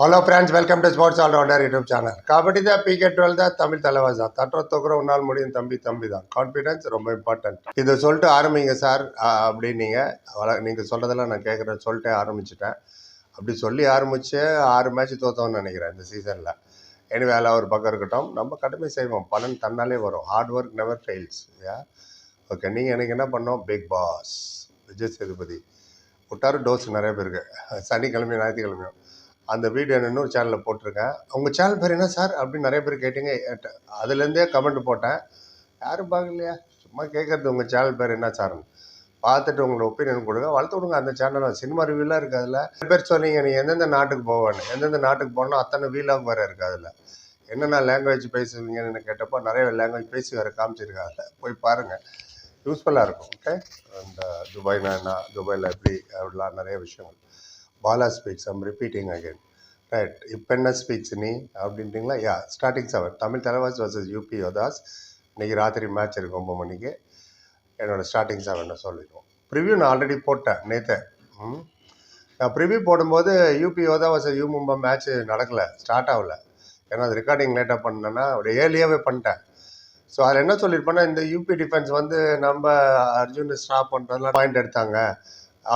Hello friends welcome to sports allrounder YouTube channel కాబట్టి దా PK twelve தான் தமிழ் தலைவாசா தட்டுற தொகுற உன்னால் முடியும் தம்பி தம்பி தான். கான்ஃபிடென்ஸ் ரொம்ப இம்பார்ட்டன்ட் இதை சொல்லிட்டு ஆரம்பிங்க சார் அப்படின்னீங்க நீங்கள் சொல்கிறதெல்லாம் நான் கேட்குறேன் சொல்லிட்டு ஆரம்பிச்சிட்டேன். அப்படி சொல்லி ஆரம்பித்து ஆறு மேட்ச் தோத்தோம்னு நினைக்கிறேன் இந்த சீசனில் எனி வேலை ஒரு பக்கம் இருக்கட்டும். நம்ம கடமை செய்வோம். பலன் தன்னாலே வரும். Hard work never fails okay நீங்கள் எனக்கு என்ன பண்ணோம்? Bigg Boss Vijay Sethupathi. விட்டார் டோஸ் நிறைய பேருக்கு. சனிக்கிழமையும் ஞாயிற்றுக்கிழமையும். அந்த வீடியோ இன்னொரு சேனலில் போட்டிருக்கேன். உங்கள் சேனல் பேர் என்ன சார் அப்படின்னு நிறைய பேர் கேட்டீங்க. அதுலேருந்தே கமெண்ட் போட்டேன். யாரும் பார்க்கலையா? சும்மா கேட்குறது உங்கள் சேனல் பேர் என்ன சார்னு பார்த்துட்டு உங்களோட ஒப்பீனியன் கொடுங்க. வளர்த்து விடுங்க அந்த சேனலில் சினிமா ரிவியூலாம் இருக்குது அதில். நிறைய பேர் சொன்னீங்க நீங்கள் எந்தெந்த நாட்டுக்கு போவேன்னு. எந்தெந்த நாட்டுக்கு போனால் அத்தனை வீலாக வேறு இருக்குது அதில். என்னென்ன லாங்குவேஜ் பேசுவீங்கன்னு கேட்டப்போ நிறைய லாங்குவேஜ் பேசி வேறு காமிச்சிருக்காங்க போய் பாருங்கள் யூஸ்ஃபுல்லாக இருக்கும் ஓகே அந்த துபாய்னா என்ன? துபாயில் எப்படி அப்படிலாம் நிறைய விஷயங்கள். Bala speaks I'm repeating again right இப்போ என்ன ஸ்பீக்ஸ் நீ? அப்படின்ட்டிங்களா yeah starting seven Tamil Thalaivas versus UP Yoddhas இன்றைக்கி ராத்திரி மேட்ச் இருக்கு ஒம்பது மணிக்கு. என்னோடய ஸ்டார்டிங் செவனை சொல்லிடுவோம். ப்ரிவ்யூ நான் ஆல்ரெடி போட்டேன் நேற்று ம். நான் ப்ரிவ்யூ போடும்போது UP Yoddha versus U Mumba match நடக்கலை ஸ்டார்ட் ஆகலை. ஏன்னா அது ரெக்கார்டிங் லேட்டாக பண்ணேன்னா ஒரு ஏர்லியாகவே பண்ணிட்டேன். ஸோ அதில் என்ன சொல்லியிருப்பேன்னா இந்த யூபி டிஃபென்ஸ் வந்து நம்ம அர்ஜுன் ஸ்டாப் பண்ணுறதுலாம் பாயிண்ட் எடுத்தாங்க.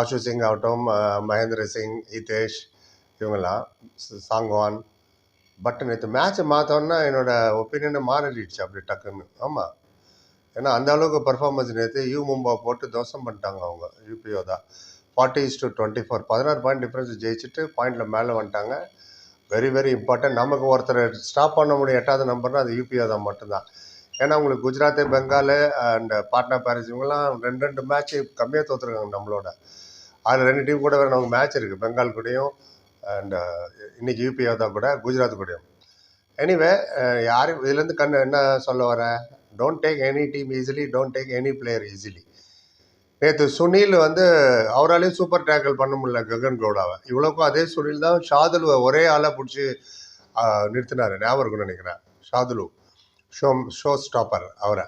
ஆஷு சிங் ஆகட்டும் மகேந்திர சிங் ஹிதேஷ் இவங்கெல்லாம் சாங்வான். பட் நேற்று மேட்ச்சை மாற்றோன்னா என்னோடய ஒப்பீனியனை மாறிடுச்சு அப்படி டக்குன்னு. ஆமாம் ஏன்னா அந்த அளவுக்கு பர்ஃபார்மன்ஸ் நேற்று யூ மும்பா போட்டு தோசம் பண்ணிட்டாங்க அவங்க யூபிஓ தான் forty is to twenty four பதினாறு பாயிண்ட் டிஃப்ரென்ஸ் ஜெயிச்சுட்டு பாயிண்டில் மேலே வந்துட்டாங்க. வெரி வெரி இம்பார்ட்டன்ட் நமக்கு ஒருத்தர் ஸ்டாப் பண்ண முடியும் எட்டாவது நம்பர்னா அது யூபிஓ தான் மட்டும்தான். ஏன்னா உங்களுக்கு குஜராத்து பெங்கால் அண்ட் பாட்னா பாரிஸ் இவங்கெல்லாம் ரெண்டு ரெண்டு மேட்ச்சு கம்மியாக தோற்றுருக்காங்க நம்மளோட. அதில் ரெண்டு டீம் கூட வேறு நமக்கு மேட்ச் இருக்குது பெங்கால் கூடயும் அண்ட் இன்னைக்கு யூபிஓ தான் கூட குஜராத் கூடயும். எனிவே யாரும் இதுலேருந்து கண்ணு என்ன சொல்ல வரேன் don't take any team easily don't take any player easily நேற்று சுனில் வந்து அவராலேயும் சூப்பர் டேக்கிள் பண்ண முடியல ககன் கவுடாவை. இவ்வளோக்கும் அதே சுனில் தான் ஷாதுலுவை ஒரே ஆளாக பிடிச்சி நிறுத்தினார். ஞாபகம் இருக்குன்னு நினைக்கிறேன். ஷாதுலு. ஷோ ஷோ ஸ்டாப்பர் அவரை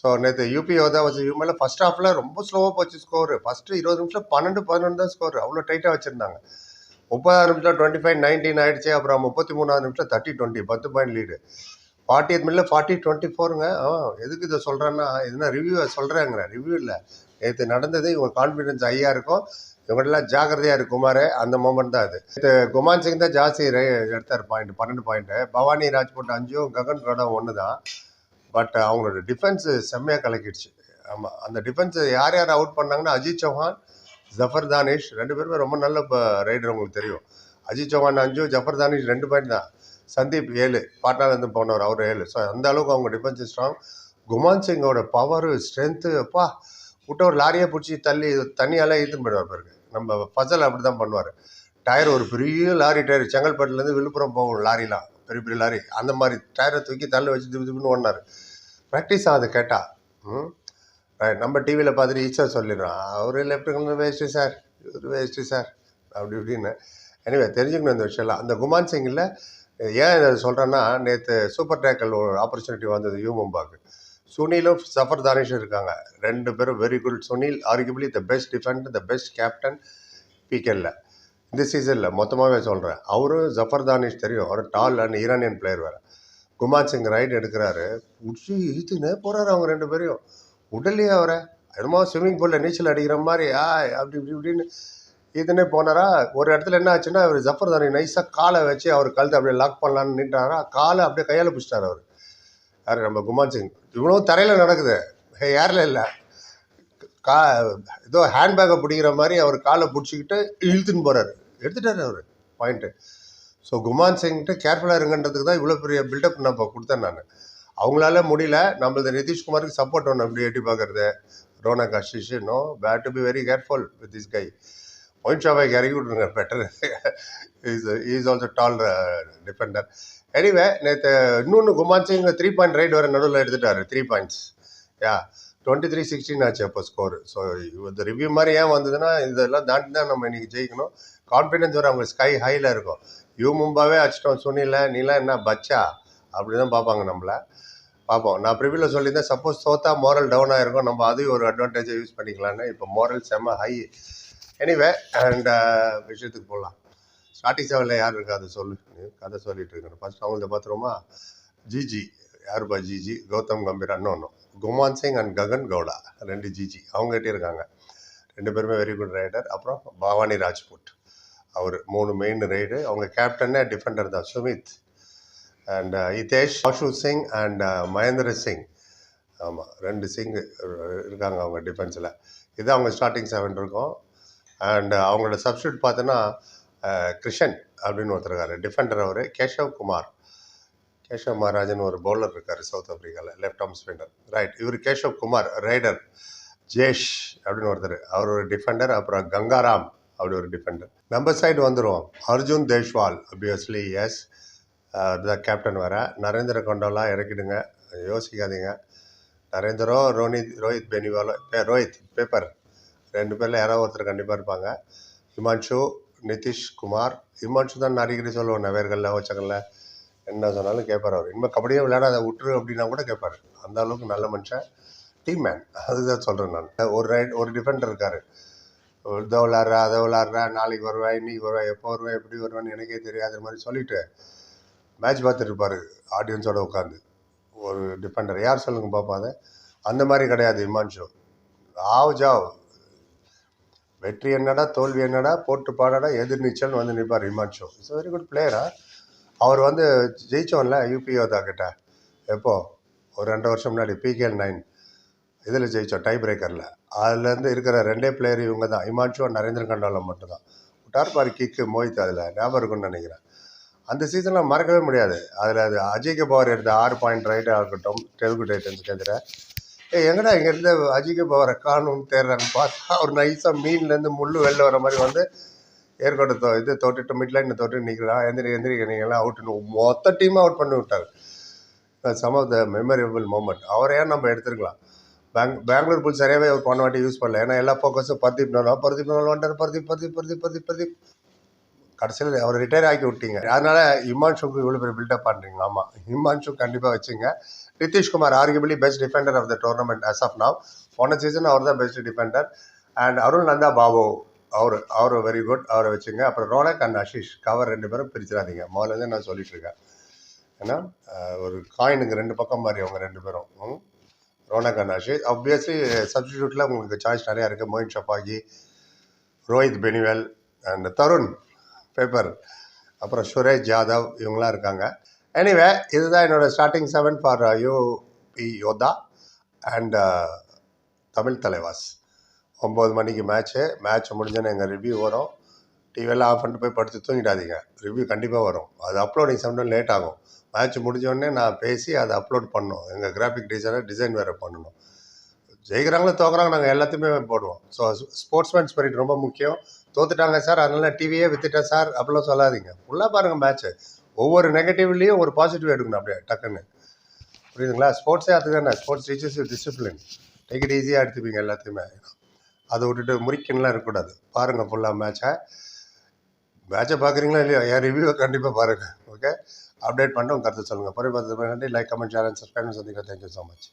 ஸோ நேற்று யூபி தான் வச்சு மேலே ஃபஸ்ட் ஹாஃபில் ரொம்ப ஸ்லோவாக போச்சு ஸ்கோரு ஃபஸ்ட்டு இருபது நிமிஷம் பன்னெண்டு பதினொன்று தான் ஸ்கோர் அவ்வளோ டைட்டாக வச்சுருந்தாங்க. முப்பதாவது நிமிஷம் டுவெண்ட்டி ஃபைவ் நைன்டீன் ஆயிடுச்சு. அப்புறம் முப்பத்தி மூணாவது நிமிஷம் தேர்ட்டி டுவெண்ட்டி பத்து பாயிண்ட் லீடு ஃபார்ட்டி எய்த் மில்ல ஃபார்ட்டி டுவெண்ட்டி ஃபோருங்க ஆ எதுக்கு இதை சொல்கிறேன்னா எதுனா ரிவ்யூ சொல்கிறேங்கிறேன் ரிவ்யூ இல்லை. நேற்று நடந்தது இவங்க கான்ஃபிடென்ஸ் ஹையாக இருக்கும். இவரெல்லாம் ஜாக்கிரதையாக இருக்கு குமார். அந்த மூமெண்ட் தான் அது. குமான் சிங் தான் ஜாஸ்தி எடுத்தார் பாயிண்ட் பன்னெண்டு பாயிண்ட்டு பவானி ராஜ்கோட் அஞ்சும் ககன் ரோடம் ஒன்று தான் பட் அவங்களோட டிஃபென்ஸு செம்மையாக கலக்கிடுச்சு. ஆமாம் அந்த டிஃபென்ஸு யார் யார் அவுட் பண்ணாங்கன்னா அஜித் சௌஹான் ஜஃபர் தானிஷ் ரெண்டு பேருமே ரொம்ப நல்ல ரைடர் உங்களுக்கு தெரியும். அஜித் சௌஹான் அஞ்சு ஜஃபர் தானிஷ் ரெண்டு பாயிண்ட் தான். சந்தீப் ஏழு பாட்னாலேருந்து போனவர் அவர் ஏழு. ஸோ அந்த அளவுக்கு அவங்க டிஃபென்ஸ் ஸ்ட்ராங் குமான் சிங்கோட பவர் ஸ்ட்ரென்த்து அப்பா விட்ட ஒரு லாரியை பிடிச்சி தள்ளி தண்ணியால் இழுத்துன்னு போயிடுவார் பாருங்க. நம்ம ஃபசல் அப்படி தான் பண்ணுவார். டயர் ஒரு பெரிய லாரி டயர் செங்கல்பட்டுலேருந்து விழுப்புரம் போகும் லாரிலாம் பெரிய பெரிய லாரி அந்த மாதிரி டயரை தூக்கி தள்ளி வச்சு திப்பு திப்புன்னு ஓடினார். ப்ராக்டிஸ் ஆகுது கேட்டா ம்? நம்ம டிவியில் பார்த்துட்டு ஈஸியாக சொல்லிடுறோம் அவர் லெஃப்ட்டு வேஸ்ட்டு சார் இவர் வேஸ்ட்டு சார் அப்படி இப்படின்னு. எனிவே தெரிஞ்சுக்கணும் இந்த விஷயம்லாம். அந்த குமான் சிங்கில் ஏன் இதை சொல்கிறேன்னா நேற்று சூப்பர் டேக்கல் ஒரு ஆப்பர்ச்சுனிட்டி வந்தது யூ மும்பாக்கு சுனிலும் சஃபர் தானேஷும் இருக்காங்க. ரெண்டு பேரும் very good Sunil arguably the best defender the best captain பிகேல இந்த சீசனில் மொத்தமாகவே சொல்கிறேன் அவரும் ஜஃபர் தானிஷ் தெரியும். அவர் டால் அண்ட் ஈரானியன் பிளேயர் வேறு. குமார் சிங் ரைட் எடுக்கிறாரு. உச்சி இழுத்துன்னு போகிறாரு அவங்க ரெண்டு பேரையும். உடல்லையே அவரை என்னமோ ஸ்விம்மிங் பூலில் நீச்சல் அடிக்கிற மாதிரி ஆ அப்படி இப்படி இப்படின்னு இதுனே போனாரா? ஒரு இடத்துல என்ன ஆச்சுன்னா அவர் ஜஃபர் தானி நைஸாக காலை வச்சு அவர் கழுத்தை அப்படியே லாக் பண்ணலான்னு நின்றாரா? காலை அப்படியே கையால் பிடிச்சிட்டாரு அவர். யார் நம்ம குமார் சிங். இவ்வளோ தரையில் நடக்குது. ஏரில் இல்லை? கா ஏதோ ஹேண்ட்பேக்கை பிடிக்கிற மாதிரி அவர் காலை பிடிச்சிக்கிட்டு இழுத்துன்னு போகிறாரு எடுத்துட்டாரு அவர். பாயிண்ட்டு ஸோ குமான் சிங்கிட்ட கேர்ஃபுல்லாக இருங்கன்றதுக்கு தான் இவ்வளோ பெரிய பில்டப் நான் இப்போ கொடுத்தேன் நான். அவங்களால முடியல. நம்மளது நிதிஷ்குமாருக்கு சப்போர்ட் ஒன்று அப்படி எட்டி பார்க்குறது. Ronak Ashish no bad to be very careful with this guy point ஷாபாய்க்கு இறக்கி விட்ருங்க better is is also tall defender anyway நேற்று இன்னொன்று Guman Singh three point right வர நடுவில் எடுத்துட்டாரு three points yeah twenty three sixteen ஆச்சு அப்போ ஸ்கோர் ஸோ இந்த ரிவ்யூ மாதிரி ஏன் வந்ததுன்னா இதெல்லாம் தாண்டி தான் நம்ம இன்னைக்கு ஜெயிக்கணும். கான்ஃபிடென்ஸ் வர அவங்க ஸ்கை ஹையில் இருக்கும். யூ மும்பாவே அடிச்சிட்டோம் சொன்னில நீலாம் என்ன பச்சா? அப்படி தான் பார்ப்பாங்க நம்மளை. பார்ப்போம். நான் ப்ரிவியூவில் சொல்லியிருந்தேன் சப்போஸ் தோத்தா மோரல் டவுன் ஆகிருக்கும் நம்ம அதையும் ஒரு அட்வான்டேஜை யூஸ் பண்ணிக்கலான்னு இப்போ மோரல் செம்ம ஹை எனிவே அண்ட் விஷயத்துக்கு போகலாம். ஸ்டார்டிங் செவனில் யார் இருக்கா அதை சொல்லு. கதை சொல்லிட்டு இருக்கேன் ஃபர்ஸ்ட் அவங்கள பார்த்துருமா ஜிஜி. யாருப்பா ஜிஜி? கௌதம் கம்பீர் அண்ணன் குமான் சிங் அண்ட் ககன் கவுடா. ரெண்டு ஜிஜி. அவங்ககிட்ட இருக்காங்க. ரெண்டு பேருமே வெரி குட் ரைடர் அப்புறம் பவானி ராஜ்புட் அவர் மூணு மெயின் ரைடு அவங்க கேப்டனே டிஃபெண்டர் தான். சுமித் அண்ட் ஹிதேஷ் ஆஷு சிங் அண்ட் மகேந்திர சிங் ஆமாம் ரெண்டு சிங் இருக்காங்க அவங்க டிஃபென்ஸில் இது அவங்க ஸ்டார்டிங் செவன் இருக்கும். அண்ட் uh, அவங்களோட சப்ஸ்டியூட் பார்த்தோன்னா கிருஷன் அப்படின்னு ஒருத்தர் இருக்கார். டிஃபெண்டர் அவர் கேஷவ் குமார். கேஷவ் மகாராஜன் ஒரு பவுலர் இருக்கார் சவுத் ஆஃப்ரிக்காவில் லெஃப்ட் ஆர்ம் ஸ்பின்னர் ரைட் இவர் கேஷவ் குமார் ரைடர் ஜேஷ் அப்படின்னு ஒருத்தர். அவர் ஒரு டிஃபெண்டர் அப்புறம் கங்காராம் அப்படி ஒரு டிஃபெண்டர் நம்ம சைடு வந்துடுவோம் அர்ஜுன் தேஷ்வால் அபியஸ்லி எஸ் அதுதான் கேப்டன் வர நரேந்திர கொண்டோலா இறக்கிடுங்க. யோசிக்காதீங்க. நரேந்திரோ ரோனித் ரோஹித் பெனிவாலோ பே- ரோஹித் பேப்பர் ரெண்டு பேரில் யாராவது ஒருத்தர் கண்டிப்பாக இருப்பாங்க. ஹிமான்ஷு நிதிஷ் குமார் ஹிமான்ஷு தான் அடிக்கடி சொல்லுவோம் நவேர்களில் ஓச்சங்களில் என்ன சொன்னாலும் கேட்பார் அவர். இனிமேல் கபடியே விளையாட அதை விட்டுரு அப்படின்னா கூட கேட்பார் அந்த அளவுக்கு நல்ல மனுஷன். டீம் மேன் அதுதான் சொல்கிறேன் நான். ஒரு ரைட் ஒரு டிஃபெண்டர் இருக்கார். இதை விளாட்றா அதை விளாட்றா நாளைக்கு வருவேன் இன்னைக்கு வருவேன் எப்போ வருவேன் எப்படி வருவேன்னு எனக்கே தெரியாத மாதிரி சொல்லிட்டு மேட்ச் பார்த்துருப்பார் இருப்பார் ஆடியன்ஸோட உட்காந்து ஒரு டிஃபெண்டர் யார் சொல்லுங்க பார்ப்பா அதை? அந்த மாதிரி கிடையாது இமான்ஷு ஆவ் ஜாவ். வெற்றி என்னடா தோல்வி என்னடா போட்டு பாடடா எதிர்நீச்சல் வந்து நிற்பார் இமான்ஷு இட்ஸ் வெரி குட் பிளேயரா அவர் வந்து ஜெயிச்சோம்ல யூபிஓதா கிட்ட. எப்போ? ஒரு ரெண்டு வருஷம் முன்னாடி பிகேஎல் நைன் இதில் ஜெயித்தோம் டை பிரேக்கரில் அதுலேருந்து இருக்கிற ரெண்டே பிளேயர் இவங்க தான். இமான்ஷு நரேந்திர கண்டாலம் மட்டும்தான். விட்டார் பாரு கிக்கு மோஹித் அதில் ஞாபகம் இருக்குன்னு நினைக்கிறேன். அந்த சீசனில் மறக்கவே முடியாது. அதில் அது அஜய் பவர் எடுத்த ஆறு பாயிண்ட் ரைட்டாக இருக்கட்டும் தெலுங்கு டைட்டன்ஸ்க்கு எதிராக எங்கடா இங்கேருந்து அஜிக பவரை காணும் தேடுறான்னு பார்த்தா அவர் நைஸாக மீன்லேருந்து முள் வெளில வர மாதிரி வந்து ஏற்கோட்டை தோ இது தொட்டுட்டு மிட்லைன் தொட்டு நிற்கிறான் எந்திரி எந்திரி நீங்களாம் அவுட்டுன்னு மொத்த டீமாக அவுட் பண்ணி விட்டாங்க. Some of the memorable moment அவரை ஏன் நம்ம எடுத்துருக்கலாம்? பேங் பெங்களூர் புல் சரியாகவே அவர் போன வாட்டி யூஸ் பண்ணல. ஏன்னா எல்லா ஃபோக்கஸும் பர்தீப் நோலா பர்தீப் நோலா வந்துட்டார் பர்தீப் பர்தீப் பர்தீப் பர்தீப் பர்தீப். கடைசியில் அவர் ரிட்டையர் ஆக்கி விட்டீங்க. அதனால இமான்ஷுக்கு இவ்வளோ பெரிய பில்டப் பண்ணுறீங்க ஆமாம் இமான்ஷு கண்டிப்பாக வச்சுங்க. Nitish Kumar arguably best defender of the tournament as of now போன சீசன் அவர் தான் best defender and Arun Nanda Babu அவர் அவர் வெரி குட் அவரை வச்சுங்க. அப்புறம் ரோனக் அண்ட் அஷிஷ் கவர் ரெண்டு பேரும் பிரிச்சிடாதீங்க. முதல்ல நான் சொல்லிட்டு இருக்கேன். ஏன்னா ஒரு காயினுக்கு ரெண்டு பக்கம் மாதிரி அவங்க ரெண்டு பேரும். ம்? ரோனக் அண்ட் அஷிஷ். ஆப்வியஸ்லி சப்ஸ்டியூட்டில் உங்களுக்கு சாய்ஸ் நிறையா இருக்குது Moein Shafaghi Rohit Beniwal and Tarun. Paper அப்புறம் சுரேஷ் ஜாதவ் இவங்களாம் இருக்காங்க. எனிவே இதுதான் என்னோடய starting seven for U P Yoddha and Tamil Thalaivas. ஒம்பது மணிக்கு மேட்ச்சு மேட்ச் முடிஞ்சோன்னே எங்கள் ரிவ்யூ வரும். டிவியெல்லாம் ஆஃப் பண்ணிட்டு போய் படுத்து தூங்கிடாதீங்க. ரிவ்யூ கண்டிப்பாக வரும். அது அப்லோடிங் சம்டைம் லேட் ஆகும். மேட்ச் முடிஞ்சோடனே நான் பேசி அதை அப்லோட் பண்ணணும். எங்கள் கிராஃபிக் டிசைனர் டிசைன் வேறு பண்ணணும். ஜெயிக்கிறாங்களோ தோக்குறாங்க நாங்கள் எல்லாத்தையுமே போடுவோம். ஸோ ஸ்போர்ட்ஸ்மேன் ஸ்பிரிட் ரொம்ப முக்கியம். தோத்துட்டாங்க சார். அதனால டிவியே வித்துட்டேன் சார். அப்படிலாம் சொல்லாதீங்க. ஃபுல்லாக பாருங்கள் மேட்ச்சு ஒவ்வொரு நெகட்டிவ்லேயும் ஒரு பாசிட்டிவ் எடுக்கணும் அப்படியே டக்குன்னு. புரியுதுங்களா? ஸ்போர்ட்ஸே அதுதானே sports teachers discipline take it ஈஸியாக எடுத்துப்பீங்க எல்லாத்தையுமே. அதை விட்டுட்டு முறிக்கணும்லாம் இருக்கக்கூடாது. பாருங்கள் ஃபுல்லாக மேட்சை மேட்சை பார்க்குறீங்களா இல்லையா? என் ரிவ்யூவை கண்டிப்பாக பாருங்கள் ஓகே அப்டேட் பண்ணிட்டு உங்கள் கருத்து சொல்லுங்கள் பொறுப்பு நன்றி. லைக் கமெண்ட் சேனல் சப்ஸ்கிரைப் சந்திக்கிறேன். Thank you so much